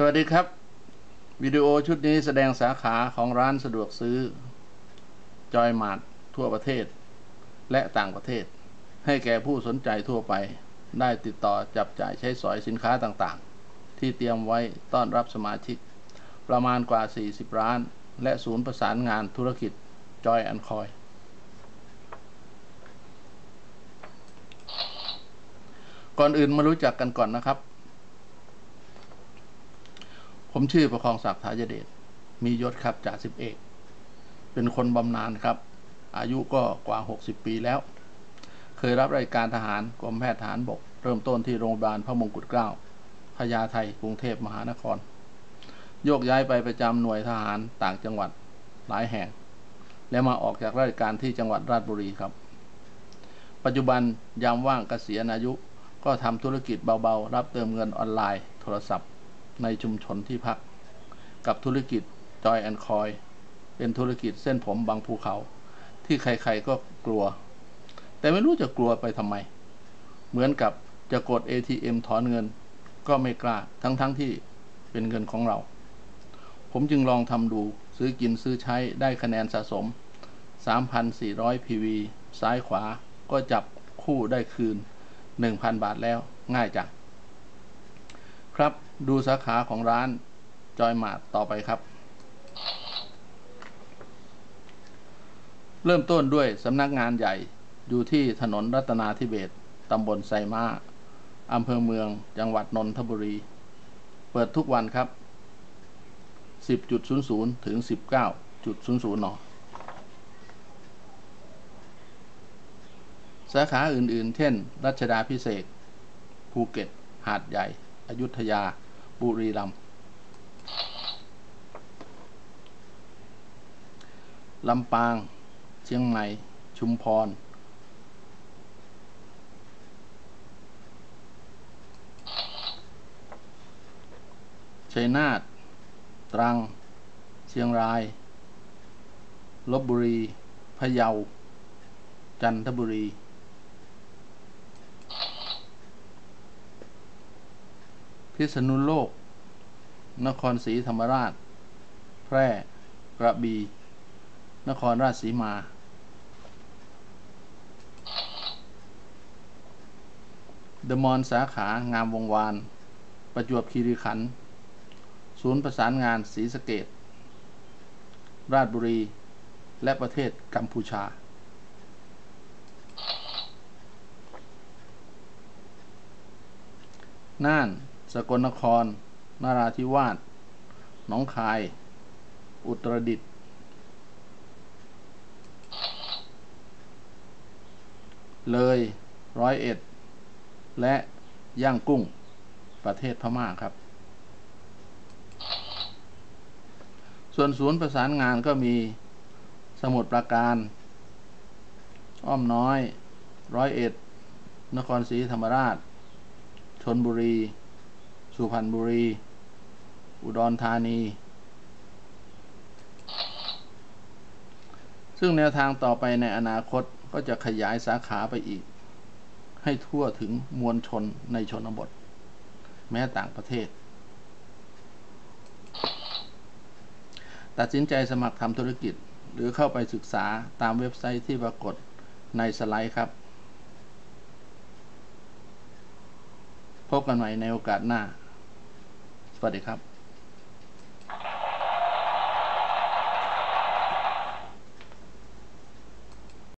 สวัสดีครับ วิดีโอชุดนี้แสดงสาขาของร้านสะดวกซื้อ จอยมาร์ททั่วประเทศ และต่างประเทศ ให้แก่ผู้สนใจทั่วไป ได้ติดต่อจับจ่ายใช้สอยสินค้าต่างๆ ที่เตรียมไว้ต้อนรับสมาชิก ประมาณกว่า 40 ร้าน และศูนย์ประสานงานธุรกิจจอยอันคอยก่อนอื่นมารู้จักกันก่อนนะครับ ผมชื่อประคองศักดิ์ทายเดช มียศครับจ่าสิบเอก เป็นคนบำนาญครับ อายุก็กว่า 60 ปีแล้ว เคยรับราชการทหารกรมแพทย์ทหารบก เริ่มต้นที่โรงพยาบาลพระมงกุฎเกล้าพญาไทกรุงเทพมหานคร โยกย้ายไปประจำหน่วยทหารต่างจังหวัดหลายแห่ง และมาออกจากราชการที่จังหวัดราชบุรีครับ ปัจจุบันยามว่างเกษียณอายุ ก็ทำธุรกิจเบาๆ รับเติมเงินออนไลน์ โทรศัพท์ ในชุมชนที่พัก กับธุรกิจจอยแอนคอยเป็นธุรกิจเส้นผมบางภูเขา ที่ใครๆก็กลัว แต่ไม่รู้จะกลัวไปทำไม เหมือนกับจะกด ATM ถอนเงิน ก็ไม่กล้าทั้งๆทที่เป็นเงินของเรา ผมจึงลองทำดูซื้อกินซื้อใช้ได้คะแนนสะสม 3,400 PV ซ้ายขวาก็จับคู่ได้คืน 1,000 บาทแล้วง่ายจังครับ ดูสาขาของร้านจอยมาร์ต่อไปครับ เริ่มต้นด้วยสำนักงานใหญ่อยู่ที่ถนนรัตนาธิเบศตำบลไซมาอำเภอเมือง จังหวัดนนทบุรี เปิดทุกวันครับ 10.00 ถึง 19.00 น สาขาอื่นๆ เช่น รัชดาพิเศษ ภูเก็ต หาดใหญ่ อยุธยา บุรีรัมย์ลำปาง เชียงใหม่ ชุมพร ชัยนาท ตรัง เชียงราย ลบบุรี พะเยา จันทบุรี พิษณุโลก นครศรีธรรมราช แพร่กระบี่นครราชสีมา เดมอนสาขางามวงวาน ประจวบคีรีขันธ์ศูนย์ประสานงานศรีสะเกดราชบุรี และประเทศกัมพูชา น่าน สกลนครนราธิวาสหนองคาย อุตรดิตถ์เลยร้อยเอ็ด และย่างกุ้งประเทศพม่าครับ ส่วนศูนย์ประสานงานก็มีสมุทรปราการ อ้อมน้อย ร้อยเอ็ด นครศรีธรรมราชชนบุรี สุพรรณบุรี อุดรธานี ซึ่งแนวทางต่อไปในอนาคตก็จะขยายสาขาไปอีก ให้ทั่วถึงมวลชนในชนบท แม้ต่างประเทศ ตัดสินใจสมัครทำธุรกิจหรือเข้าไปศึกษาตามเว็บไซต์ที่ปรากฏในสไลด์ครับพบกันใหม่ในโอกาสหน้า สวัสดีครับ